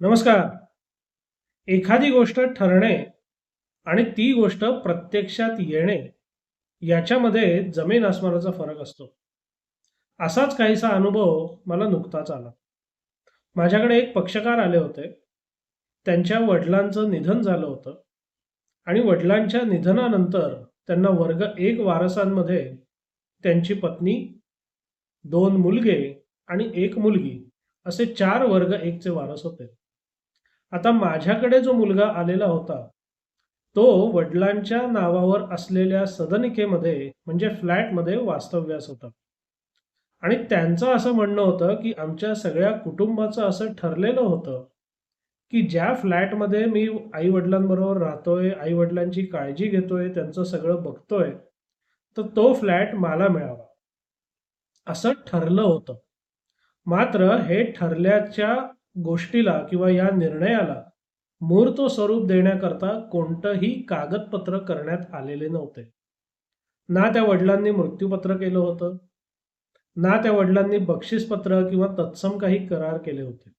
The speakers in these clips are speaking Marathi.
नमस्कार. एखादी गोष्ट ठरणे आणि ती गोष्ट प्रत्यक्षात येणे याच्यामध्ये जमीन आसमानाचा फरक असतो. असाच काहीसा अनुभव मला नुकताच आला. माझ्याकडे एक पक्षकार आले होते. त्यांच्या वडिलांचं निधन झालं होतं आणि वडिलांच्या निधनानंतर त्यांना वर्ग एक वारसांमध्ये त्यांची पत्नी दोन मुलगे आणि एक मुलगी असे चार वर्ग एकचे वारस होते. आता माझ्याकडे जो मुलगा आलेला होता तो वडिलांच्या नावावर असलेल्या सदनिकेमध्ये म्हणजे फ्लॅटमध्ये वास्तव्यास होता. आणि त्यांचं असं म्हणणं होतं की आमच्या सगळ्या कुटुंबाचं असं ठरलेलं होतं की ज्या फ्लॅटमध्ये मी आई वडिलांबरोबर राहतोय आई वडिलांची काळजी घेतोय त्यांचं सगळं बघतोय तर तो फ्लॅट मला मिळावा. असं ठरलं होतं. मात्र हे ठरल्याच्या गोष्टीला किंवा या निर्णयाला मूर्त स्वरूप देण्याकरता कोणतंही कागदपत्र करण्यात आलेले नव्हते. ना त्या वडिलांनी मृत्यूपत्र केलं होतं. ना त्या वडिलांनी बक्षीसपत्र किंवा तत्सम काही करार केले होते.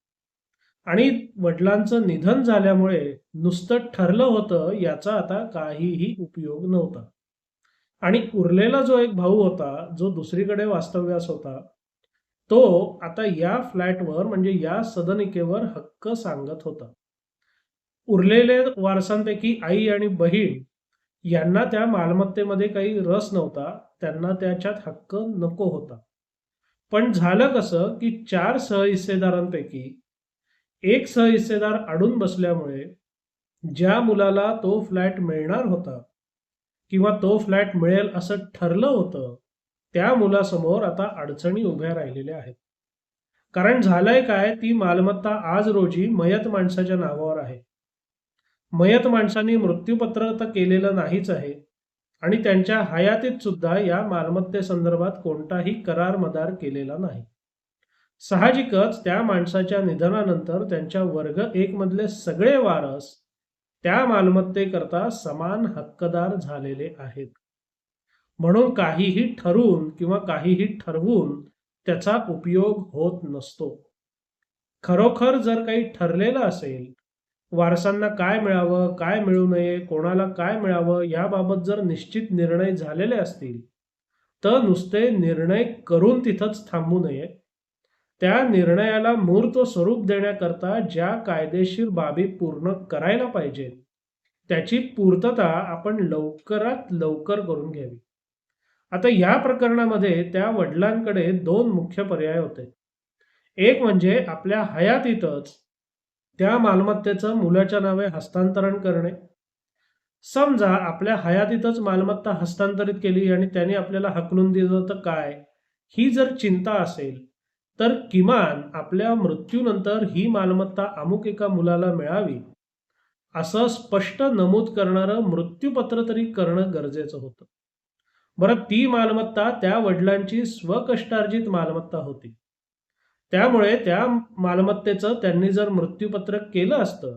आणि वडिलांचं निधन झाल्यामुळे नुसतं ठरलं होतं याचा आता काहीही उपयोग नव्हता. आणि उरलेला जो एक भाऊ होता जो दुसरीकडे वास्तव्यास होता तो आता या फ्लॅटवर म्हणजे या सदनिकेवर हक्क सांगत होता. उरलेले वारसांपैकी आई आणि बहीण यांना त्या मालमत्तेमध्ये काही रस नव्हता त्यांना त्याच्यात हक्क नको होता. पण झालं कसं की चार सहहिस्सेदारांपैकी एक सहहिस्सेदार अडून बसल्यामुळे ज्या मुलाला तो फ्लॅट मिळणार होता किंवा तो फ्लॅट मिळेल असं ठरलं होतं त्या मुलासमोर आता अडचणी उभ्या राहिलेल्या आहेत. कारण झालंय काय ती मालमत्ता आज रोजी मयत माणसाच्या नावावर आहे. मयत माणसांनी मृत्यूपत्र तर केलेलं नाहीच आहे. आणि त्यांच्या हयातीत सुद्धा या मालमत्तेसंदर्भात कोणताही करार मदार केलेला नाही. साहजिकच त्या माणसाच्या निधनानंतर त्यांच्या वर्ग एक मधले सगळे वारस त्या मालमत्तेकरता समान हक्कदार झालेले आहेत. म्हणून काहीही ठरवून किंवा काहीही ठरवून त्याचा उपयोग होत नसतो. खरोखर जर काही ठरलेलं असेल वारसांना काय मिळावं काय मिळू नये कोणाला काय मिळावं याबाबत जर निश्चित निर्णय झालेले असतील तर नुसते निर्णय करून तिथंच थांबू नये. त्या निर्णयाला मूर्त स्वरूप देण्याकरता ज्या कायदेशीर बाबी पूर्ण करायला पाहिजेत त्याची पूर्तता आपण लवकरात लवकर करून घ्यावी. आता या प्रकरणामध्ये त्या वडिलांकडे दोन मुख्य पर्याय होते. एक म्हणजे आपल्या हयातीतच त्या मालमत्तेचं मुलाच्या नावे हस्तांतरण करणे. समजा आपल्या हयातीतच मालमत्ता हस्तांतरित केली आणि त्याने आपल्याला हकलून दिलं तर काय? ही जर चिंता असेल तर किमान आपल्या मृत्यूनंतर ही मालमत्ता अमुक एका मुलाला मिळावी असं स्पष्ट नमूद करणारं मृत्यूपत्र तरी करणं गरजेचं होतं. बरं ती मालमत्ता त्या वडिलांची स्वकष्टार्जित मालमत्ता होती. त्यामुळे त्या मालमत्तेचं त्यांनी जर मृत्यूपत्रक केलं असतं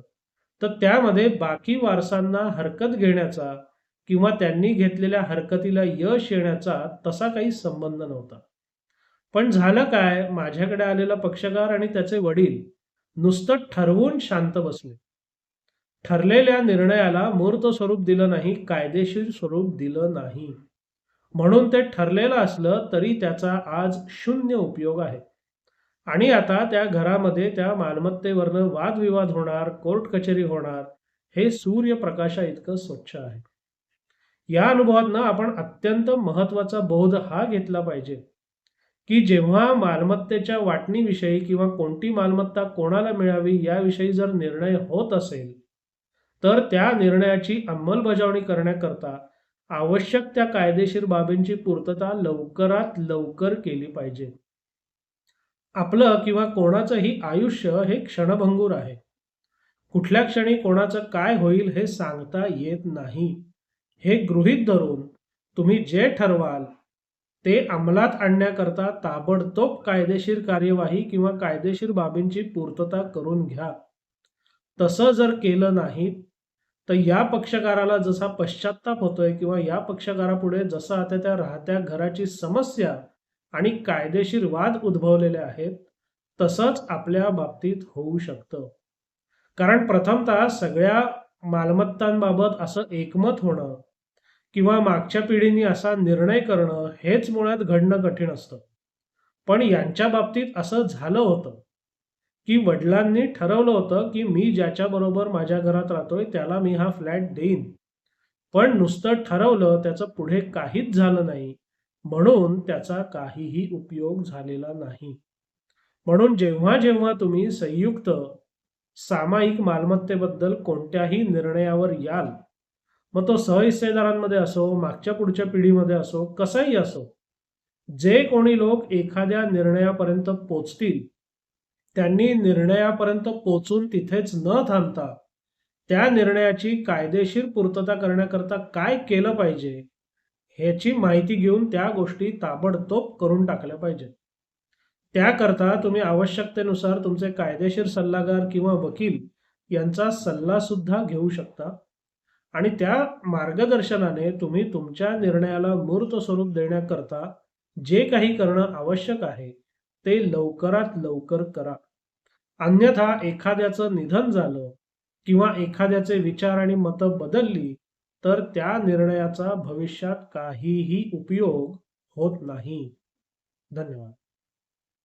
तर त्यामध्ये बाकी वारसांना हरकत घेण्याचा किंवा त्यांनी घेतलेल्या हरकतीला यश येण्याचा तसा काही संबंध नव्हता. पण झालं काय माझ्याकडे आलेला पक्षकार आणि त्याचे वडील नुसतं ठरवून शांत बसले. ठरलेल्या निर्णयाला मूर्त स्वरूप दिलं नाही कायदेशीर स्वरूप दिलं नाही. म्हणून ते ठरलेलं असलं तरी त्याचा आज शून्य उपयोग आहे. आणि आता त्या घरामध्ये त्या मालमत्तेवरनं वादविवाद होणार कोर्ट कचेरी होणार हे सूर्यप्रकाशा इतकं स्वच्छ आहे. या अनुभवातनं आपण अत्यंत महत्त्वाचा बोध हा घेतला पाहिजे की जेव्हा मालमत्तेच्या वाटणीविषयी किंवा कोणती मालमत्ता कोणाला मिळावी याविषयी जर निर्णय होत असेल तर त्या निर्णयाची अंमलबजावणी करण्याकरता आवश्यक त्या कायदेशीर बाबींची पूर्तता लवकरात लवकर केली पाहिजे. आपलं किंवा कोणाचंही आयुष्य हे क्षणभंगूर आहे. कुठल्या क्षणी कोणाचं काय होईल हे सांगता येत नाही. हे गृहीत धरून तुम्ही जे ठरवाल ते अंमलात आणण्याकरता ताबडतोब कायदेशीर कार्यवाही किंवा कायदेशीर बाबींची पूर्तता करून घ्या. तसं जर केलं नाही तर या पक्षकाराला जसा पश्चाताप होतोय किंवा या पक्षकारापुढे जसं आता त्या राहत्या घराची समस्या आणि कायदेशीर वाद उद्भवलेले आहेत तसंच आपल्या बाबतीत होऊ शकतं. कारण प्रथमतः सगळ्या मालमत्तांबाबत असं एकमत होणं किंवा मागच्या पिढीने असा निर्णय करणं हेच मुळात घडणं कठीण असतं. पण यांच्या बाबतीत असं झालं होतं. की वडिलांनी ठरवलं होतं की मी ज्याच्याबरोबर माझ्या घरात राहतोय त्याला मी हा फ्लॅट देईन. पण नुसतं ठरवलं त्याचं पुढे काहीच झालं नाही. म्हणून त्याचा काहीही उपयोग झालेला नाही. म्हणून जेव्हा जेव्हा तुम्ही संयुक्त सामायिक मालमत्तेबद्दल कोणत्याही निर्णयावर याल मग तो सहहिस्सेदारांमध्ये असो मागच्या पुढच्या पिढीमध्ये असो कसाही असो जे कोणी लोक एखाद्या निर्णयापर्यंत पोचतील त्यांनी निर्णयापर्यंत पोचून तिथेच न थांबता त्या निर्णयाची कायदेशीर पूर्तता करण्याकरता काय केलं पाहिजे ह्याची माहिती घेऊन त्या गोष्टी ताबडतोब करून टाकल्या पाहिजेत. त्याकरता तुम्ही आवश्यकतेनुसार तुमचे कायदेशीर सल्लागार किंवा वकील यांचा सल्ला सुद्धा घेऊ शकता आणि त्या मार्गदर्शनाने तुम्ही तुमच्या निर्णयाला मूर्त स्वरूप देण्याकरता जे काही करणं आवश्यक आहे ते लवकरात लवकर करा. अन्यथा एखाद्याचं निधन झालं किंवा एखाद्याचे विचार आणि मतं बदलली तर त्या निर्णयाचा भविष्यात काहीही उपयोग होत नाही. धन्यवाद.